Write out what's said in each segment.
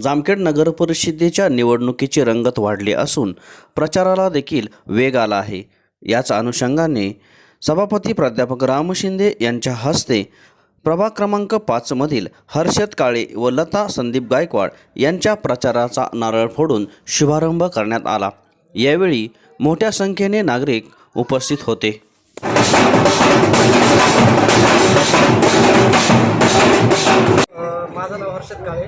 जामखेड नगर परिषदेच्या निवडणुकीची रंगत वाढली असून प्रचाराला देखील वेग आला आहे. याच अनुषंगाने सभापती प्राध्यापक राम शिंदे यांच्या हस्ते प्रभाग क्रमांक पाचमधील हर्षद काळे व लता संदीप गायकवाड यांच्या प्रचाराचा नारळ फोडून शुभारंभ करण्यात आला. यावेळी मोठ्या संख्येने नागरिक उपस्थित होते. माझं नाव हर्षद काळे.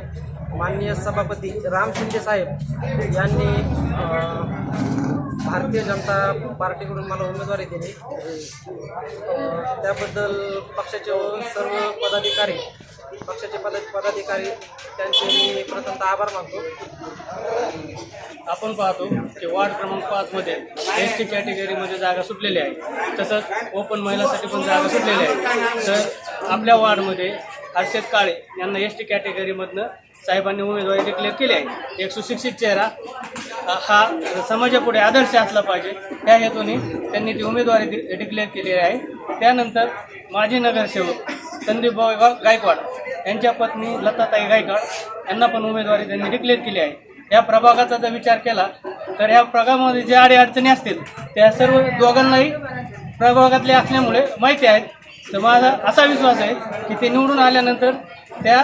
माननीय सभापती राम शिंदे साहेब यांनी भारतीय जनता पार्टीकडून मला उमेदवारी दिली. त्याबद्दल पक्षाचे सर्व पदाधिकारी पक्षाचे पदा पदाधिकारी त्यांचे मी प्रथमतः आभार मानतो. आपण पाहतो की वार्ड क्रमांक पाचमध्ये एस टी कॅटेगरीमध्ये जागा सुटलेली आहे. तसंच ओपन महिलासाठी पण जागा सुटलेली आहे. तर आपल्या वार्डमध्ये हर्षद काळे यांना एस टी कॅटेगरीमधनं साहेबांनी उमेदवारी डिक्लेअर केली आहे. एक सुशिक्षित चेहरा हा समाजापुढे आदर्श असला पाहिजे. त्या हेतूने त्यांनी ती उमेदवारी डिक्लेअर केलेली आहे. त्यानंतर माजी नगरसेवक संदीप गायकवाड यांच्या पत्नी लताताई गायकवाड यांना पण उमेदवारी त्यांनी डिक्लेअर केली आहे. या प्रभागाचा जर विचार केला तर ह्या प्रभागामध्ये जे अडीअडचणी असतील त्या सर्व दोघांनाही प्रभागातले असल्यामुळे माहिती आहेत. तर माझा असा विश्वास आहे की ते निवडून आल्यानंतर त्या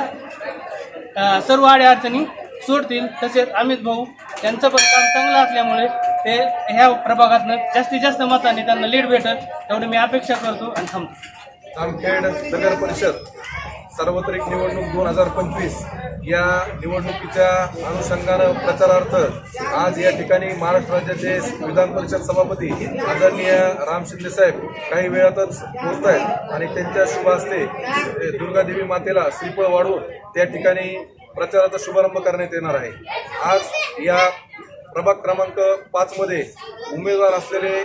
सर्व सर्व अडीअडचणी सोडतील. तसेच अमित भाऊ त्यांचं पण काम चांगलं असल्यामुळे ते ह्या प्रभागातनं जास्तीत जास्त मताने त्यांना लीड भेटल. तेवढी मी अपेक्षा करतो आणि थांबतो. जामखेड नगर परिषद सार्वत्रिक निवडणूक दोन हजार पंचवीस. या निवडणुकीच्या अनुषंगानं प्रचारार्थ आज या ठिकाणी महाराष्ट्र राज्याचे विधान परिषद सभापती आदरणीय राम शिंदे साहेब काही वेळातच पोहोचत आहेत आणि त्यांच्या शुभ हस्ते दुर्गादेवी मातेला श्रीफळ वाढवून त्या ठिकाणी प्रचाराचा शुभारंभ करण्यात येणार आहे. आज या प्रभाग क्रमांक पाचमध्ये उमेदवार असलेले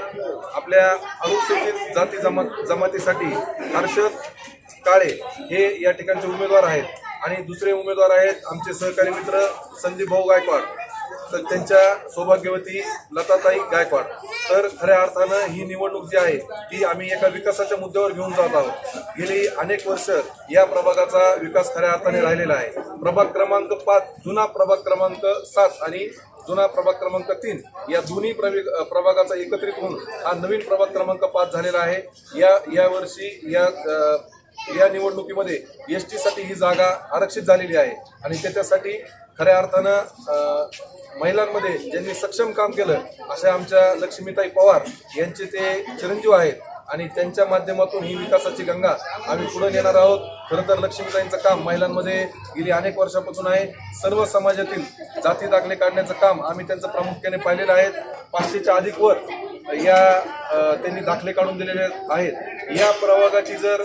आपल्या अनुसूचित जाती जमा जमातीसाठी हर्षद काळे हे या ठिकाणचे उमेदवार आहेत. आणि दुसरे उमेदवार आहेत आमचे सहकारी मित्र संदीप भाऊ गायकवाड. तर त्यांच्या सौभाग्यवती लताताई गायकवाड. तर खऱ्या अर्थानं ही निवडणूक जी आहे ती आम्ही एका विकासाच्या मुद्द्यावर घेऊन जात आहोत. गेली अनेक वर्ष या प्रभागाचा विकास खऱ्या अर्थाने राहिलेला आहे. प्रभाग क्रमांक पाच जुना प्रभाग क्रमांक सात आणि जुना प्रभाग क्रमांक तीन या दोन्ही प्रवि प्रभागाचा एकत्रित होऊन हा नवीन प्रभाग क्रमांक पाच झालेला आहे. या यावर्षी या या निवडणुकीमध्ये एस टीसाठी ही जागा आरक्षित झालेली आहे. आणि त्याच्यासाठी खऱ्या अर्थानं महिलांमध्ये ज्यांनी सक्षम काम केलं अशा आमच्या लक्ष्मीताई पवार यांचे ते चिरंजीव आहेत. आणि त्यांच्या माध्यमातून ही विकासाची गंगा आम्ही पुढे नेणार आहोत. खरं तर लक्ष्मीताईंचं काम महिलांमध्ये गेली अनेक वर्षापासून आहे. सर्व समाजातील जाती दाखले काढण्याचं काम आम्ही त्यांचं प्रामुख्याने पाहिलेलं आहे. पाचशेच्या अधिक वर या त्यांनी दाखले काढून दिलेले आहेत. या प्रभागाची जर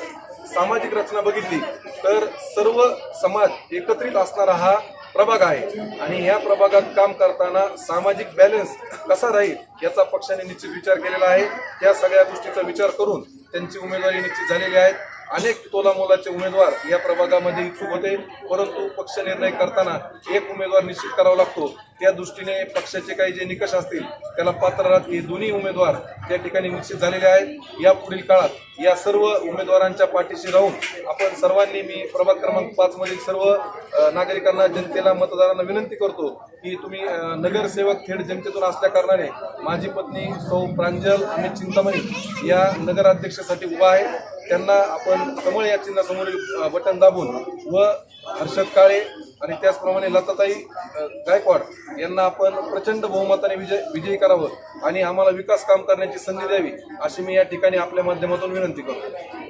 सामाजिक रचना बघितली तर सर्व समाज एकत्रित असणारा हा प्रभाग आहे. आणि या प्रभागात काम करताना सामाजिक बॅलन्स कसा राहील याचा पक्षाने निश्चित विचार केलेला आहे. या सगळ्या गोष्टीचा विचार करून त्यांची उमेदवारी निश्चित झालेली आहे. अनेक तोलामोलाचे उमेदवार या प्रभागामध्ये इच्छुक होते परंतु पक्ष निर्णय करताना एक उमेदवार निश्चित करावा लागतो. त्या दृष्टीने पक्षाचे काही जे निकष असतील त्याला पात्र राहत दोन्ही उमेदवार त्या ठिकाणी निश्चित झालेले आहेत. या पुढील काळात या सर्व उमेदवारांच्या पाठीशी राहून आपण सर्वांनी मी प्रभाग क्रमांक पाचमधील सर्व नागरिकांना जनतेला मतदारांना विनंती करतो की तुम्ही नगरसेवक थेट जनतेतून असल्याकारणाने माझी पत्नी सौ प्रांजल अमित चिंतामणी या नगराध्यक्षासाठी उभा आहे. त्यांना आपण कमळ या चिन्हासमोरील बटन दाबून व हर्षद काळे आणि त्याचप्रमाणे लताताई गायकवाड यांना आपण प्रचंड बहुमताने विजय विजयी करावं आणि आम्हाला विकास काम करण्याची संधी द्यावी अशी मी या ठिकाणी आपल्या माध्यमातून विनंती करतो.